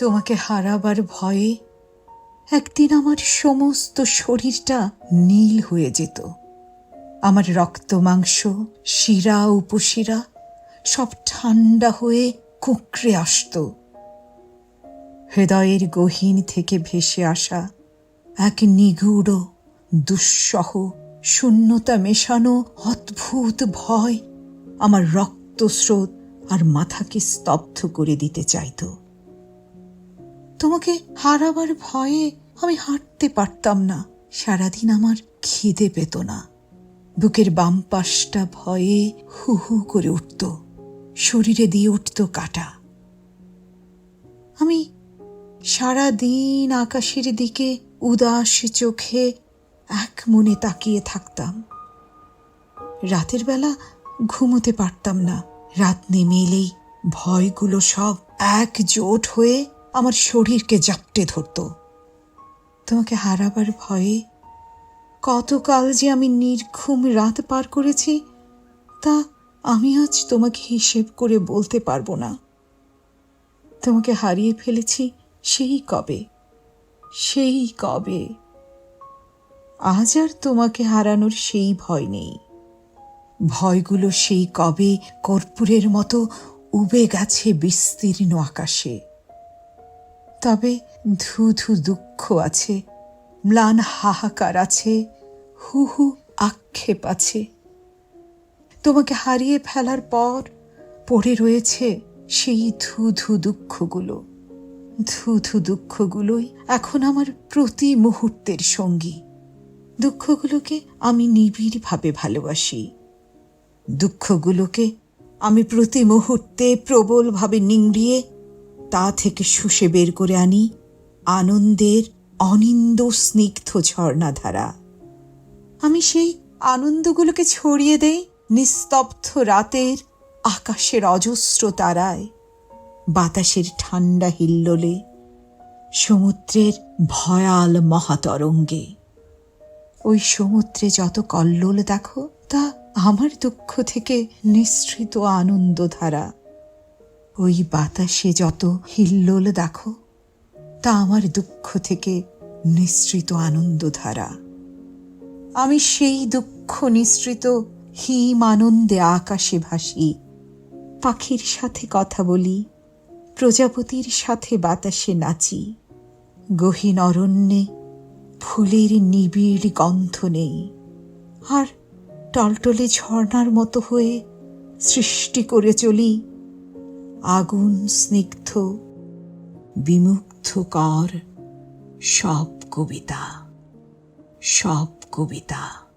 তোমাকে হারাবার ভয়ে একদিন আমার সমস্ত শরীরটা নীল হয়ে যেত। আমার রক্ত, মাংস, শিরা, উপশিরা সব ঠান্ডা হয়ে কুঁকড়ে আসত। হৃদয়ের গহীন থেকে ভেসে আসা এক নিগুড়, দুঃসহ, শূন্যতা মেশানো অদ্ভুত ভয় আমার রক্তস্রোত আর মাথাকে স্তব্ধ করে দিতে চাইতো। তোমাকে হারাবার ভয়ে আমি হাঁটতে পারতাম না। সারাদিন আমার খিদে পেত না। বুকের বাম পাশটা ভয়ে হু হু করে উঠত। শরীরে দিয়ে উঠত কাটা। আমি সারা দিন আকাশের দিকে উদাস চোখে এক মনে তাকিয়ে থাকতাম। রাতের বেলা ঘুমোতে পারতাম না। রাত নেমে এলেই ভয়গুলো সব একজোট হয়ে আমার শরীরকে জাপটে ধরত। তোমাকে হারাবার ভয়ে কতকাল যে আমি নির্ঘুম রাত পার করেছি, তা আমি আজ তোমাকে হিসেব করে বলতে পারব না। তোমাকে হারিয়ে ফেলেছি সেই কবে সেই কবে। আজ আর তোমাকে হারানোর সেই ভয় নেই। ভয়গুলো সেই কবে কর্পূরের মতো উবে গেছে বিস্তীর্ণ আকাশে। তবে ধু ধু দুঃখ আছে, ম্লান হাহাকার আছে হু হু আক্ষেপ আছে। তোমাকে হারিয়ে ফেলার পর পড়ে রয়েছে সেই ধু ধু দুঃখগুলো। ধু ধু দুঃখগুলোই এখন আমার প্রতি মুহূর্তের সঙ্গী। দুঃখগুলোকে আমি নিবিড়ভাবে ভালোবাসি। দুঃখগুলোকে আমি প্রতি মুহূর্তে প্রবলভাবে নিংড়িয়ে তা থেকে শুষে বের করে আনি আনন্দের অনিন্দ স্নিগ্ধ ঝর্ণাধারা। আমি সেই আনন্দগুলোকে ছড়িয়ে দেই নিস্তব্ধ রাতের আকাশের অজস্র তারায়, বাতাসের ঠান্ডা হিল্লোলে, সমুদ্রের ভয়াল মহাতরঙ্গে। ওই সমুদ্রে যত কল্লোল দেখো, তা আমার দুঃখ থেকে নিঃসৃত আনন্দধারা। ওই বাতাসে যত হিল্লোল দেখো, তা আমার দুঃখ থেকে নিঃসৃত আনন্দধারা। আমি সেই দুঃখ নিঃসৃত হিম আনন্দে আকাশে ভাসি, পাখির সাথে কথা বলি, প্রজাপতির সাথে বাতাসে নাচি। গহীন অরণ্যে ফুলের নিবিড় গন্ধ নেই, আর টলটলে ঝর্ণার মতো হয়ে সৃষ্টি করে চলি আগুন স্নিগ্ধ বিমুগ্ধকর সব কবিতা সব কবিতা।